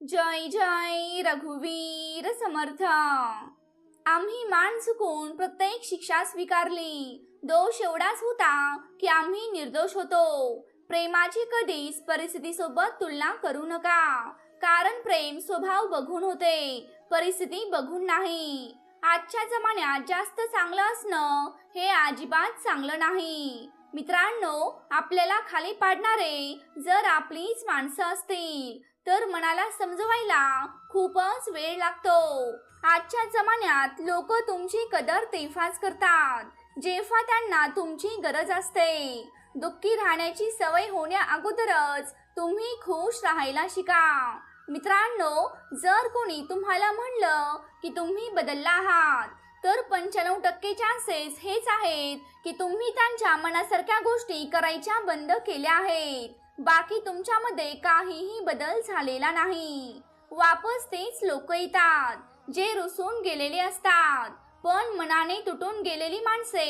जय जय रघुवीर समर्थ. आम्ही मान चुकून प्रत्येक शिक्षा स्वीकारली. दोष एवढाच होता की आम्ही निर्दोष होतो. प्रेमाची कधीच परिस्थितीसोबत तुलना करू नका. कारण प्रेम स्वभाव बघून होते. परिस्थिती बघून नाही. आजच्या जमान्यात जास्त चांगलं असणं हे अजिबात चांगलं नाही. मित्रांनो आपल्याला खाली पाडणारे जर आपलीच माणसं असतील तर मनाला समजवायला खूपच वेळ लागतो. आजच्या जमान्यात लोक तुमची कदर तेव्हाच करतात. जेव्हा त्यांना तुमची गरज असते. दुःखी राहण्याची सवय होण्या अगोदरच तुम्ही खुश राहायला शिका. मित्रांनो जर कोणी तुम्हाला म्हणलं की तुम्ही बदलला आहात तर पंच्याण्णव टक्के चान्सेस हेच आहेत की तुम्ही त्यांच्या मनासारख्या गोष्टी करायच्या बंद केल्या आहेत. बाकी तुमच्यामध्ये काहीही बदल झालेला नाही. वापस तेच लोक येतात जे रुसून गेलेले असतात. पण मनाने तुटून गेलेली माणसे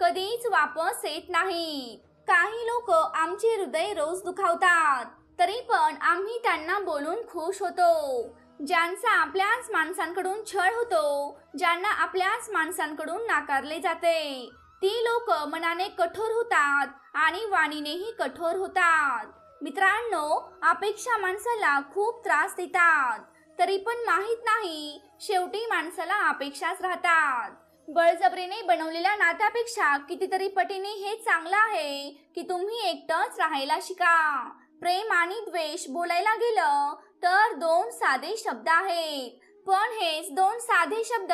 कधीच वापस येत नाही काही लोक आमचे हृदय रोज दुखावतात तरी पण आम्ही त्यांना बोलून खुश होतो. ज्यांचा आपल्याच माणसांकडून छळ होतो ज्यांना आपल्याच माणसांकडून नाकारले जाते. ती लोक मनाने कठोर होतात आणि वाणीनेही कठोर होतात. मित्रांनो अपेक्षा माणसाला खूप त्रास देतात. तरी पण माहीत नाही शेवटी माणसाला अपेक्षाच राहतात. बळजबरीने बनवलेल्या नात्यापेक्षा कितीतरी पटीने हे चांगलं आहे की तुम्ही एकटंच राहायला शिका. प्रेम आणि द्वेष बोलायला गेलं तर दोन साधे शब्द आहेत. पण हेच दोन साधे शब्द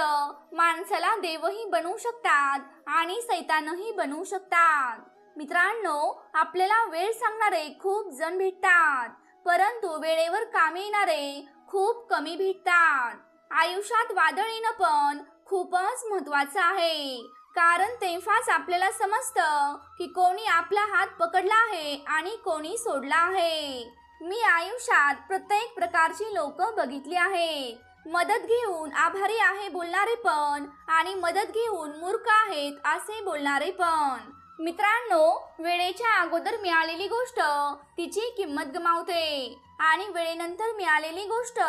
माणसाला देवही बनवू शकतात आणि सैतानही बनवू शकतात. मित्रांनो आपल्याला वेळ सांगणारे खूप जण भेटतात परंतु वेळेवर कामे येणारे खूप कमी भेटतात. आयुष्यात वादळ येणं पण खूपच महत्वाचं आहे कारण तेव्हाच आपल्याला समजतं की कोणी आपला हात पकडला आहे आणि कोणी सोडला आहे. मी आयुष्यात प्रत्येक प्रकारची लोक बघितली आहे. मदत घेऊन आभारी आहे बोलणारे पण आणि मदत घेऊन मूर्ख आहेत असे बोलणारे पण. मित्रांनो वेळेच्या अगोदर मिळालेली गोष्ट तिची किंमत गमावते आणि वेळेनंतर मिळालेली गोष्ट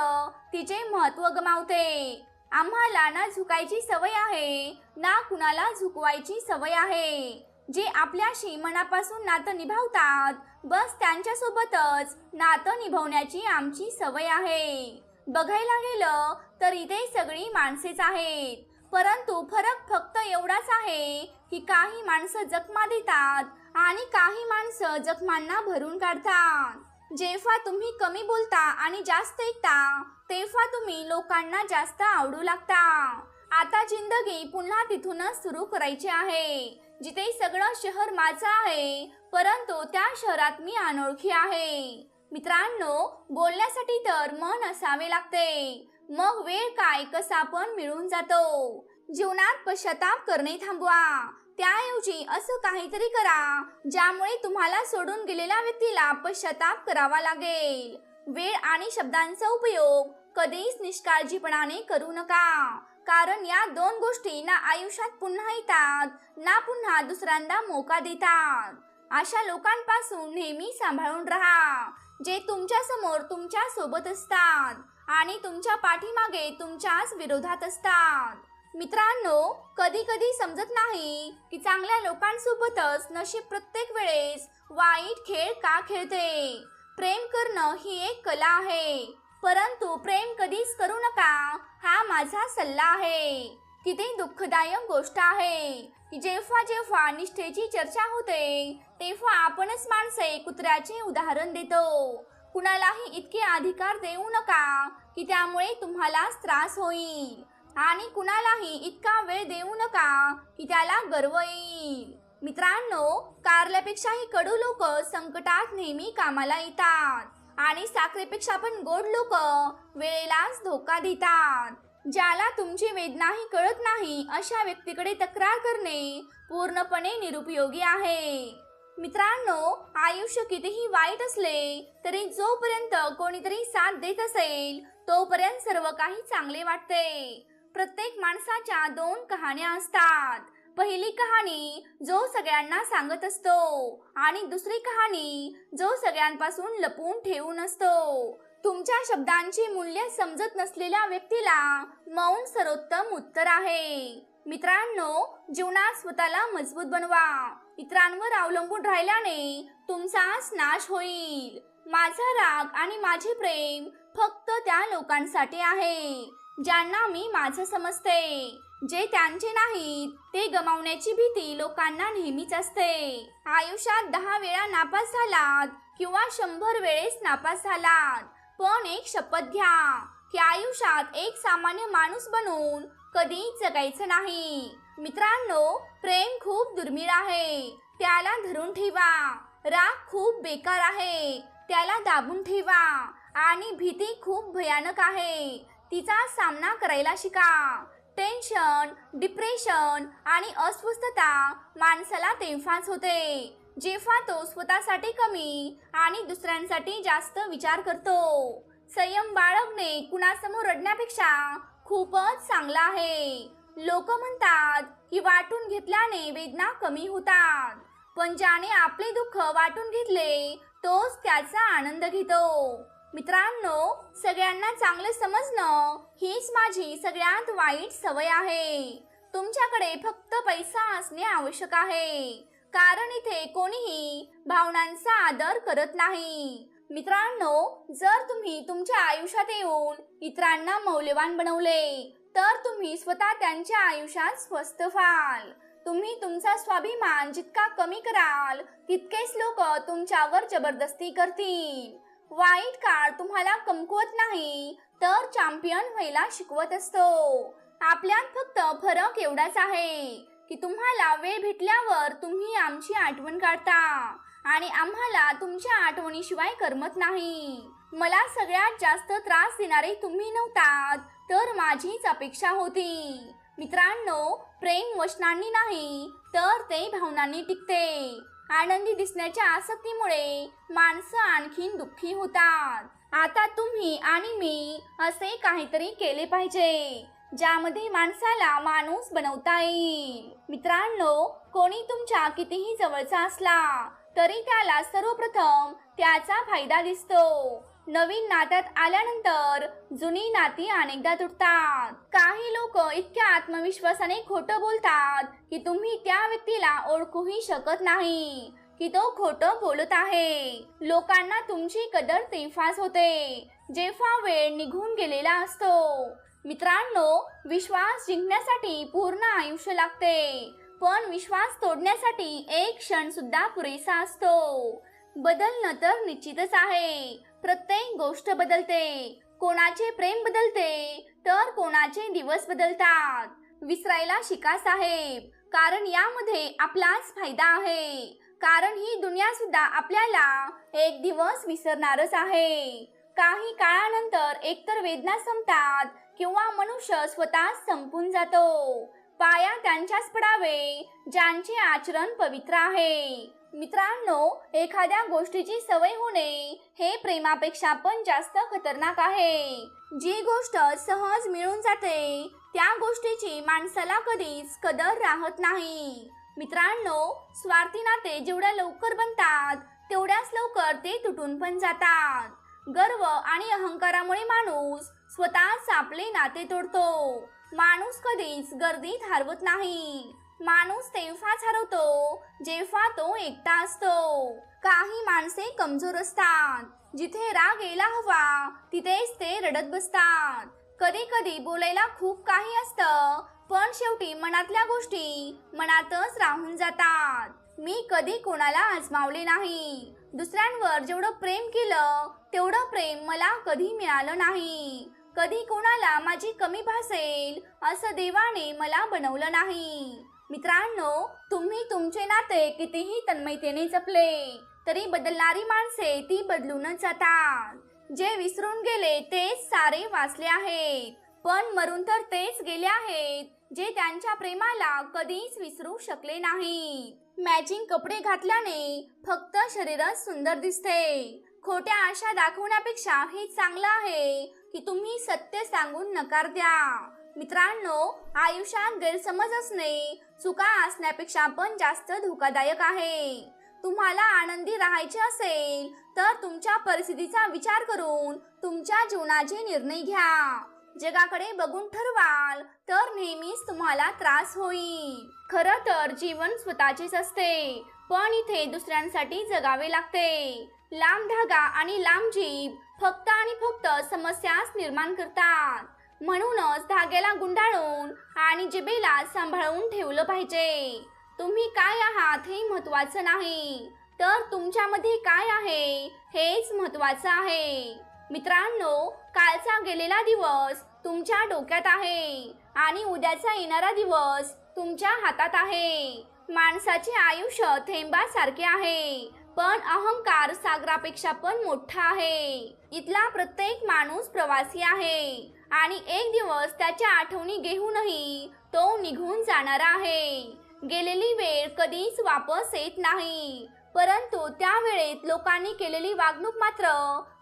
तिचे महत्त्व गमावते. आम्हाला ना झुकायची सवय आहे ना कुणाला झुकवायची सवय आहे. जे आपल्याशी मनापासून नातं निभावतात बस त्यांच्यासोबतच नातं निभावण्याची आमची सवय आहे. बघायला गेलं तर इथे सगळी माणसेच आहेत. परंतु फरक फक्त एवढाच आहे की काही माणसं जखमा देतात आणि काही माणसं जखमांना भरून काढतात. जेव्हा तुम्ही कमी बोलता आणि जास्त ऐकता तेव्हा तुम्ही लोकांना जास्त आवडू लागता. आता जिंदगी पुन्हा तिथूनच सुरू करायची आहे. जिथे सगळं शहर माझं आहे परंतु त्या शहरात मी अनोळखी आहे. मित्रांनो बोलण्यासाठी तर मन असावे लागते. मग वेळ काय कसा पण मिळून जातो. जीवनात पश्चाताप करणे थांबवा. त्याऐवजी असं काहीतरी करा ज्यामुळे तुम्हाला सोडून गेलेल्या व्यक्तीला पश्चाताप करावा लागेल. वेळ आणि शब्दांचा उपयोग कधीच निष्काळजीपणाने करू नका. कारण या दोन गोष्टी ना आयुष्यात पुन्हा येतात ना पुन्हा दुसऱ्यांदा मोका देतात. अशा लोकांपासून नेहमी सांभाळून राहा. जे तुमच्यासमोर तुमच्यासोबत असतात आणि तुमच्या पाठीमागे तुमच्याच विरोधात असतात. मित्रांनो कधी कधी समजत नाही की चांगल्या लोकांसोबतच नशीब प्रत्येक वेळेस वाईट खेळ का खेळते? प्रेम करणं ही एक कला आहे. परंतु प्रेम कधीच करू नका हा माझा सल्ला आहे. किती दुःखदायक गोष्ट आहे जेव्हा जेव्हा निष्ठेची चर्चा होते तेव्हा आपणच माणसे कुत्र्याचे उदाहरण देतो. कुणालाही इतके अधिकार देऊ नका की त्यामुळे तुम्हालाच त्रास होईल. आणि कुणालाही इतका वेळ देऊ नका की त्याला गर्व येईल. मित्रांनो कारल्यापेक्षाही कडू लोक संकटात नेहमी कामाला येतात. आणि साखरेपेक्षा पण गोड लोक वेळेलाच धोका देतात. ज्याला तुमची वेदनाही कळत नाही अशा व्यक्तीकडे तक्रार करणे पूर्णपणे निरुपयोगी आहे. मित्रांनो आयुष्य कितीही वाईट असले तरी जोपर्यंत कोणीतरी साथ देत असेल तोपर्यंत सर्व काही चांगले वाटते. प्रत्येक माणसाच्या दोन कहाण्या असतात. पहिली कहाणी जो सगळ्यांना सांगत असतो आणि दुसरी कहाणी जो सगळ्यांपासून लपवून ठेवून असतो. तुमच्या शब्दांची मूल्य समजत नसलेल्या व्यक्तीला मौन सर्वोत्तम उत्तर आहे. मित्रांनो जीवनात स्वतःला मजबूत बनवा. इतरांवर अवलंबून राहिल्याने तुमचाच नाश होईल. माझा राग आणि माझे प्रेम फक्त त्या लोकांसाठी आहे ज्यांना मी माझं समजते. जे त्यांचे नाहीत ते गमावण्याची भीती लोकांना नेहमीच असते. आयुष्यात दहा वेळा नापास झालात किंवा शंभर वेळेस नापास झालात पण एक शपथ घ्या की आयुष्यात एक सामान्य माणूस बनून कधीच जगायचं नाही. मित्रांनो प्रेम खूप दुर्मिळ आहे. त्याला धरून ठेवा. राग खूप बेकार आहे. त्याला दाबून ठेवा. आणि भीती खूप भयानक आहे. तिचा सामना करायला शिका. टेन्शन डिप्रेशन आणि अस्वस्थता माणसाला तेव्हाच होते. जेव्हा तो स्वतःसाठी कमी आणि दुसऱ्यांसाठी जास्त विचार करतो. संयम बाळगणे कुणासमोर रडण्यापेक्षा खूपच चांगला आहे. लोक म्हणतात की वाटून घेतल्याने वेदना कमी होतात. पण ज्याने आपले दुःख वाटून घेतले तोच त्याचा आनंद घेतो. मित्रांनो सगळ्यांना चांगलं समजणं हीच माझी सगळ्यात वाईट सवय आहे. तुमच्याकडे फक्त पैसा असणे आवश्यक आहे. कारण इथे कोणीही भावनांचा आदर करत नाही. मित्रांनो जर तुम्ही तुमच्या आयुष्यात येऊन इतरांना मौल्यवान बनवले तर तुम्ही स्वतः त्यांच्या आयुष्यात स्वस्थ व्हाल. तुम्ही तुमचा स्वाभिमान जितका कमी कराल तितकेच लोक तुमच्यावर जबरदस्ती करतील. वाईट काळ तुम्हाला कमकुवत नाही तर चॅम्पियन व्हायला शिकवत असतो. आपल्यात फक्त फरक एवढाच आहे की तुम्हाला वेळ भेटल्यावर तुम्ही आमची आठवण काढता आणि आम्हाला तुमच्या आठवणीशिवाय करमत नाही. मला सगळ्यात जास्त त्रास देणारे तुम्ही नव्हतात तर माझीच अपेक्षा होती. मित्रांनो प्रेम वचनांनी नाही तर ते भावनांनी टिकते. आनंदी दिसण्याच्या आसक्तीमुळे माणसं आणखीन दुःखी होतात. आता तुम्ही आणि मी असे काहीतरी केले पाहिजे ज्यामध्ये माणसाला माणूस बनवता येईल. मित्रांनो कोणी तुमच्या कितीही जवळचा असला तरी त्याला सर्वप्रथम त्याचा फायदा दिसतो. नवीन नात्यात आल्यानंतर जुनी नाती अनेकदा तुटतात. काही लोक इतक्या आत्मविश्वासाने खोटं बोलतात की तुम्ही त्या व्यक्तीला ओळखूही शकत नाही की तो खोटं बोलत आहे. लोकांना तुमची कदर तेव्हाच होते. जेव्हा वेळ निघून गेलेला असतो. मित्रांनो विश्वास जिंकण्यासाठी पूर्ण आयुष्य लागते. पण विश्वास तोडण्यासाठी एक क्षण सुद्धा पुरेसा असतो. बदलणं तर निश्चितच आहे. प्रत्येक गोष्ट बदलते. कोणाचे प्रेम बदलते तर कोणाचे दिवस बदलतात. विसरायला शिका साहेब कारण यामध्ये आपलाच फायदा आहे. कारण ही दुनिया सुद्धा आपल्याला एक दिवस विसरणारच आहे. काही काळानंतर एकतर वेदना संपतात किंवा मनुष्य स्वतः संपून जातो. पाया त्यांच्याच पडावे ज्यांचे आचरण पवित्र आहे. मित्रांनो एखाद्या गोष्टीची सवय होणे हे प्रेमापेक्षा पण जास्त खतरनाक आहे. जी गोष्ट सहज मिळून जाते त्या गोष्टीची माणसाला कधीच कदर राहत नाही. मित्रांनो स्वार्थी नाते जेवढ्या लवकर बनतात तेवढ्याच लवकर ते तुटून पण जातात. गर्व आणि अहंकारामुळे माणूस स्वतःच आपले नाते तोडतो. माणूस कधीच गर्दीत हरवत नाही. माणूस तेव्हाच हरवतो जेव्हा तो एकटा असतो. काही माणसे कमजोर असतात. जिथे राग यायला हवा तिथेच ते रडत बसतात. कधी कधी बोलायला खूप काही असतं पण शेवटी मनातल्या गोष्टी मनातच राहून जातात. मी कधी कोणाला आजमावले नाही. दुसऱ्यांवर जेवढं प्रेम केलं तेवढं प्रेम मला कधी मिळालं नाही. कधी कोणाला माझी कमी भासेल असं देवाने मला बनवलं नाही. मित्रांनो तुम्ही तुमचे नाते कितीही तन्मयतेने जपले तरी बदलणारी माणसे ती बदलूनच जातात. जे विसरून गेले तेच सारे वाचले आहेत. पण मरून तर तेच गेले आहेत जे त्यांच्या प्रेमाला कधीच विसरू शकले नाही मॅचिंग कपडे घातल्याने फक्त शरीरच सुंदर दिसते. खोट्या आशा दाखवण्यापेक्षा हे चांगलं आहे की तुम्ही सत्य सांगून नकार द्या. मित्रांनो आयुष्यात गैरसमज असणे चुका असण्यापेक्षा पण जास्त धोकादायक आहे. तुम्हाला आनंदी राहायचे असेल तर तुमच्या परिस्थितीचा विचार करून तुमच्या जीवनाचे निर्णय घ्या. जगाकडे बघून ठरवाल तर नेहमीच तुम्हाला त्रास होईल. खरं तर जीवन स्वतःचेच असते पण इथे दुसऱ्यांसाठी जगावे लागते. लांब धागा आणि लांब जीभ फक्त आणि फक्त समस्याच निर्माण करतात. म्हणूनच धाग्याला गुंडाळून आणि जिभेला सांभाळून ठेवलं पाहिजे. तुम्ही काय आहात हे महत्वाचं नाही. तर तुमच्यामध्ये काय आहे हेच महत्वाचं आहे. मित्रांनो कालचा गेलेला दिवस तुमच्या डोक्यात आहे आणि उद्याचा येणारा दिवस तुमच्या हातात आहे. माणसाचे आयुष्य थेंबासारखे आहे पण अहंकार सागरापेक्षा पण मोठा आहे. इथला प्रत्येक माणूस प्रवासी आहे. आणि एक दिवस त्याच्या आठवणी घेऊनही तो निघून जाणार आहे. गेलेली वेळ कधीच वापस येत नाही. परंतु त्या वेळेत लोकांनी केलेली वागणूक मात्र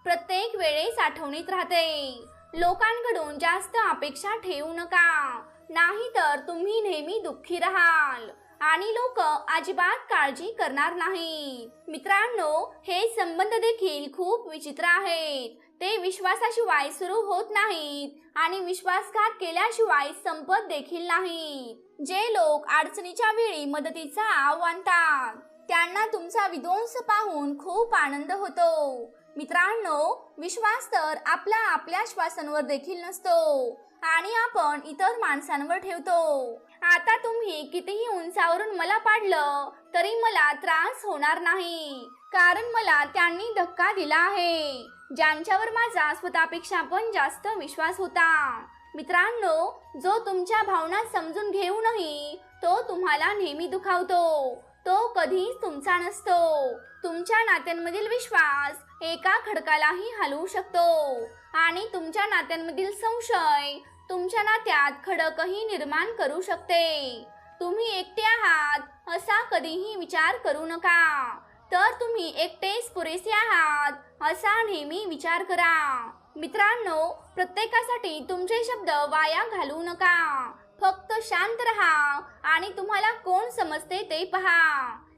प्रत्येक वेळेस आठवणीत राहते. लोकांकडून जास्त अपेक्षा ठेवू नका. नाही तर तुम्ही नेहमी दुःखी राहाल. आणि लोक अजिबात काळजी करणार नाही मित्रांनो हे संबंध देखील खूप विचित्र आहेत. ते विश्वासाशिवाय सुरू होत नाहीत आणि विश्वासघात केल्याशिवाय संपत देखील नाहीत. जे लोक अडचणीच्या वेळी मदतीचा आव आणतात त्यांना तुमचा विध्वंस पाहून खूप आनंद होतो. मित्रांनो विश्वास तर आपला आपल्या श्वासांवर देखील नसतो आणि आपण इतर माणसांवर ठेवतो. आता तुम्ही कितीही उंचावरून मला पाडलं तरी मला त्रास होणार नाही कारण मला त्यांनी धक्का दिला आहे. ज्यांच्यावर माझा स्वतःपेक्षा पण जास्त विश्वास होता. मित्रांनो जो तुमच्या भावना समजून घेऊनही तो तुम्हाला नेहमी दुखावतो. तो कधीच तुमचा नसतो. तुमच्या नात्यांमधील विश्वास एका खडकालाही हलवू शकतो. आणि तुमच्या नात्यांमधील संशय तुमच्या नात्यात खडकही निर्माण करू शकते. तुम्ही एकटे आहात असा कधीही विचार करू नका. तर तुम्ही एकटेच पुरेसे आहात असा नेहमी विचार करा. मित्रांनो प्रत्येकासाठी तुमचे शब्द वाया घालू नका. फक्त शांत राहा आणि तुम्हाला कोण समजते ते पहा.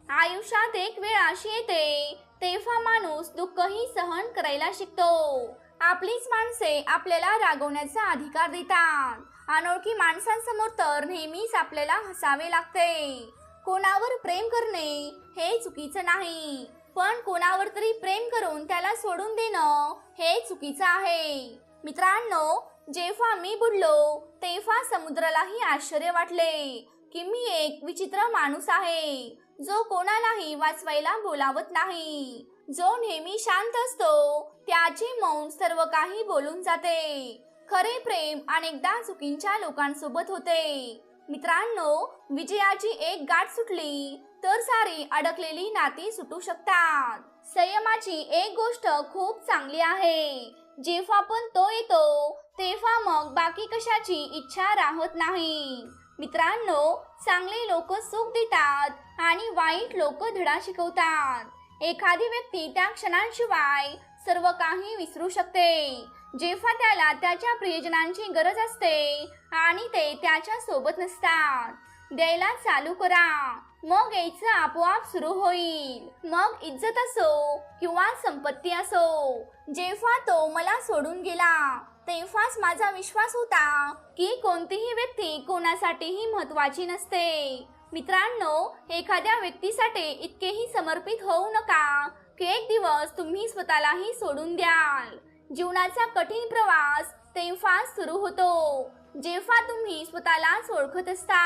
आयुष्यात एक वेळ अशी येते तेव्हा माणूस दुःखही सहन करायला शिकतो. आपलीच माणसे आपल्याला रागवण्याचा अधिकार देतात. अनोळखी माणसांसमोर तर नेहमीच आपल्याला हसावे लागते. कोणावर प्रेम करणे हे चुकीचं नाही. पण कोणावर तरी प्रेम करून त्याला सोडून देणं हे चुकीचं आहे. मित्रांनो जेव्हा मी बुडलो तेव्हा समुद्रालाही आश्चर्य वाटले की मी एक विचित्र माणूस आहे. जो कोणालाही वाचवायला बोलावत नाही. जो नेहमी शांत असतो त्याचे मौन सर्व काही बोलून जाते. खरे प्रेम अनेकदा चुकींच्या लोकांसोबत होते. मित्रांनो विजयाची एक गाठ सुटली तर सारी अडकलेली नाती सुटू शकतात. संयमाची एक गोष्ट खूप चांगली आहे. जेव्हा पण तो येतो तेव्हा मग बाकी कशाची इच्छा राहत नाही. मित्रांनो चांगले लोक सुख देतात आणि वाईट लोक धडा शिकवतात. एखादी व्यक्ती त्या क्षणांशिवाय सर्व काही विसरू शकते. जेव्हा त्याला त्याच्या प्रियजनांची गरज असते आणि ते त्याच्या सोबत नसतात. द्यायला चालू करा. मग यायचं आपोआप सुरू होईल. मग इज्जत असो किंवा संपत्ती असो. जेव्हा तो मला सोडून गेला तेव्हाच माझा विश्वास होता की कोणतीही व्यक्ती कोणासाठीही महत्वाची नसते. मित्रांनो एखाद्या व्यक्तीसाठी इतकेही समर्पित होऊ नका की एक दिवस तुम्ही स्वतःलाही सोडून द्याल. जीवनाचा कठीण प्रवास तेव्हाच सुरू होतो. जेव्हा तुम्ही स्वतःलाच ओळखत असता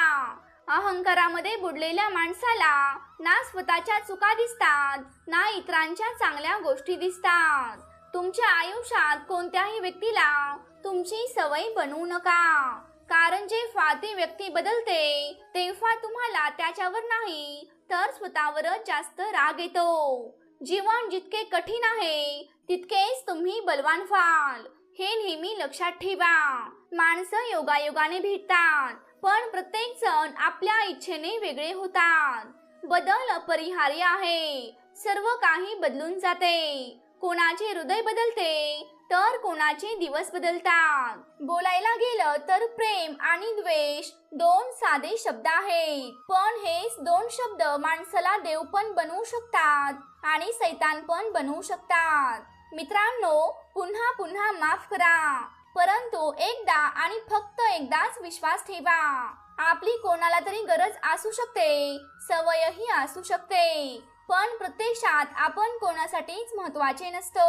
अहंकारामध्ये बुडलेल्या माणसाला ना स्वतःच्या चुका दिसतात ना इतरांच्या चांगल्या गोष्टी दिसतात. तुमच्या आयुष्यात कोणत्याही व्यक्तीला तुमची सवय बनवू नका. कारण जेव्हा ती व्यक्ती बदलते तेव्हा तुम्हाला त्याच्यावर नाही तर स्वतःवरच जास्त राग येतो. जीवन जितके कठीण आहे तितकेच तुम्ही बलवान व्हाल. हे नेहमी लक्षात ठेवा. माणसं योगायोगाने भेटतात पण प्रत्येक जण आपल्या इच्छेने वेगळे होतात. बदल अपरिहार्य आहे. सर्व काही बदलून जाते. कोणाचे हृदय बदलते तर कोणाचे दिवस बदलतात. बोलायला गेलं तर प्रेम आणि द्वेष दोन साधे शब्द आहेत. पण हेच दोन शब्द माणसाला देव पण बनवू शकतात आणि सैतान पण बनवू शकतात. मित्रांनो पुन्हा पुन्हा माफ करा. परंतु एकदा आणि फक्त एकदाच विश्वास ठेवा. आपली कोणाला तरी गरज असू शकते सवयही असू शकते. पण प्रत्यक्षात आपण कोणासाठीच महत्त्वाचे नसतो.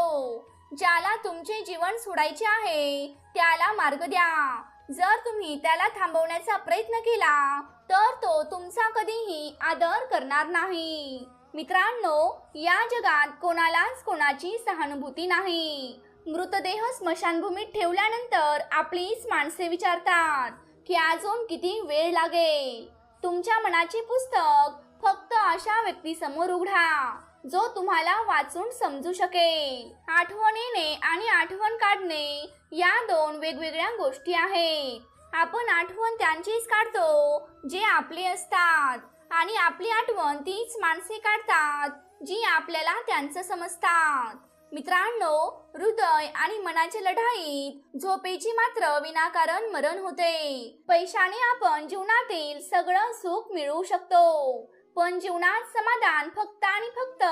ज्याला तुमचे जीवन सोडायचे आहे त्याला मार्ग द्या. जर तुम्ही त्याला थांबवण्याचा प्रयत्न केला तर तो तुमचा कधीही आदर करणार नाही. मित्रांनो या जगात कोणालाच कोणाची सहानुभूती नाही. मृतदेह स्मशानभूमीत ठेवल्यानंतर आपलीच माणसे विचारतात की अजून किती वेळ लागेल? तुमच्या मनाचे पुस्तक फक्त अशा व्यक्तीसमोर उघडा जो तुम्हाला वाचून समजू शकेल. आठवणीने आणि आठवण काढणे या दोन वेगवेगळ्या गोष्टी आहेत. आपण आठवण त्यांचीच काढतो जे आपले असतात. आणि आपली आठवण तीच माणसे काढतात जी आपल्याला त्यांचं समजतात. मित्रांनो हृदय आणि मनाच्या लढाईत झोपेची मात्र विनाकारण मरण होते. पैशाने आपण जीवनातील सगळं सुख मिळवू शकतो. पण जीवनात समाधान फक्त आणि फक्त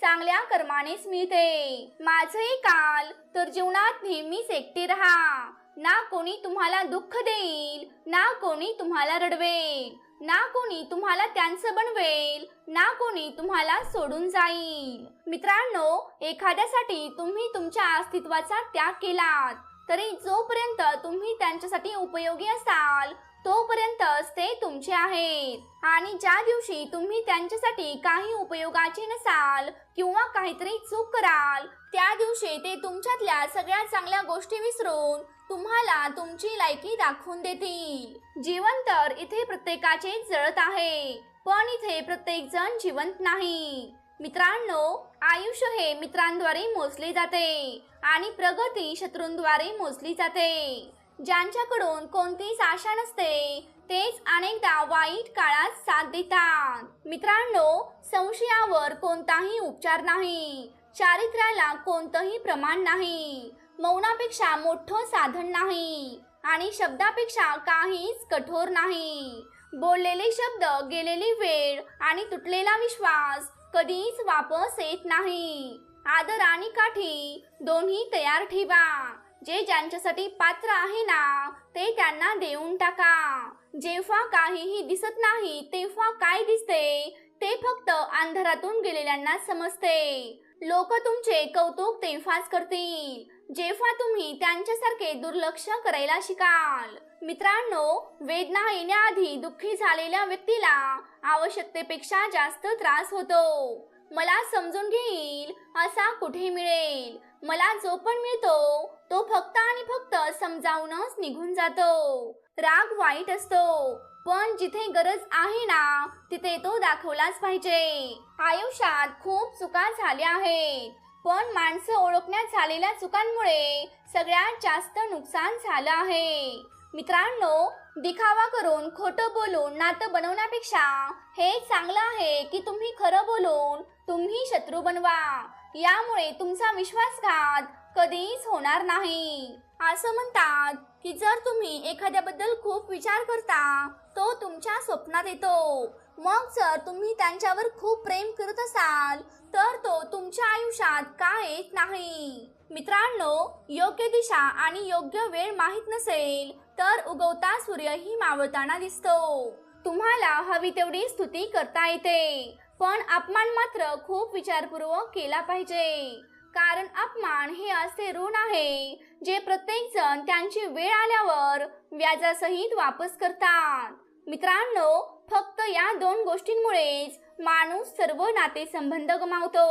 चांगल्या कर्मानेच मिळते. माझंही काल तर जीवनात नेहमीच एकटे राहा. ना कोणी तुम्हाला दुःख देईल ना कोणी तुम्हाला रडवेल. ना कोणी तुम्हाला त्यांचं बनवेल ना कोणी तुम्हाला सोडून जाईल. मित्रांनो एखाद्यासाठी तुम्ही तुमच्या अस्तित्वाचा त्याग केलात तरी जोपर्यंत तुम्ही त्यांच्यासाठी उपयोगी असाल तोपर्यंतच ते तुमचे आहेत. आणि ज्या दिवशी तुम्ही त्यांच्यासाठी काही उपयोगाचे नसाल किंवा काहीतरी चूक कराल त्या दिवशी ते तुमच्यातल्या सगळ्या चांगल्या गोष्टी विसरून तुम्हाला तुमची लायकी दाखवून देतील जीवन तर इथे प्रत्येकाचे जळत आहे. पण इथे प्रत्येक जण जिवंत नाही. मित्रांनो आयुष्य हे मित्रांद्वारे मोजले जाते आणि प्रगती शत्रूंद्वारे मोजली जाते. ज्यांच्याकडून कोणतीच आशा नसते तेच अनेकदा वाईट काळात साथ देतात. मित्रांनो संशयावर कोणताही उपचार नाही. चारित्र्याला कोणतंही प्रमाण नाही. मौनापेक्षा मोठं साधन नाही आणि शब्दापेक्षा काहीच कठोर नाही. बोललेले शब्द गेलेली वेळ आणि तुटलेला विश्वास कधीच वापस येत नाही. आदर आणि काठी दोन्ही तयार ठेवा. जे ज्यांच्यासाठी पात्र आहे ना ते त्यांना देऊन टाका. जेव्हा काहीही दिसत नाही तेव्हा काय दिसते? ते फक्त अंधारातून गेलेल्यांना समजते. लोक तुमचे कौतुक तेव्हाच करतील. जेव्हा तुम्ही त्यांच्यासारखे दुर्लक्ष करायला शिकाल मित्रांनो वेदना येण्याआधी दुःखी झालेल्या व्यक्तीला आवश्यकतेपेक्षा जास्त त्रास होतो. मला समजून घेईल असा कुठे मिळेल? मला जो पण मिळतो तो फक्त आणि फक्त समजावूनच निघून जातो. राग वाईट असतो पण जिथे गरज आहे ना तिथे तो दाखवलाच पाहिजे. आयुष्यात खूप चुका झाल्या आहेत. पण माणसं ओळखण्यात झालेल्या चुकांमुळे सगळ्यात जास्त नुकसान झालं आहे. मित्रांनो दिखावा करून खोटं बोलून नातं बनवण्यापेक्षा हे चांगलं आहे की तुम्ही खरं बोलून तुम्ही शत्रू बनवा. यामुळे तुमचा विश्वासघात कधीच होणार नाही. असं म्हणतात की जर तुम्ही एखाद्याबद्दल खूप विचार करता तो तुमच्या स्वप्नात येतो. मग जर तुम्ही त्यांच्यावर खूप प्रेम करत असाल तर तो तुमच्या आयुष्यात का येत नाही? मित्रांनो योग्य दिशा आणि योग्य वेळ माहीत नसेल तर उगवता सूर्यही मावळताना दिसतो. तुम्हाला हवी तेवढी स्तुती करता येते. पण अपमान मात्र खूप विचारपूर्वक केला पाहिजे. कारण अपमान हे असे ऋण आहे जे प्रत्येक जण त्यांची वेळ आल्यावर व्याजासहित वापस करतात. मित्रांनो फक्त या दोन गोष्टींमुळेच माणूस सर्व नातेसंबंध गमावतो.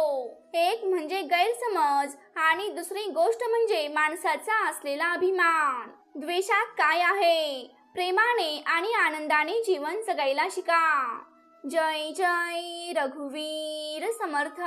एक म्हणजे गैरसमज आणि दुसरी गोष्ट म्हणजे माणसाचा असलेला अभिमान. द्वेषात काय आहे? प्रेमाने आणि आनंदाने जीवन जगायला शिका. जय जय रघुवीर समर्थ.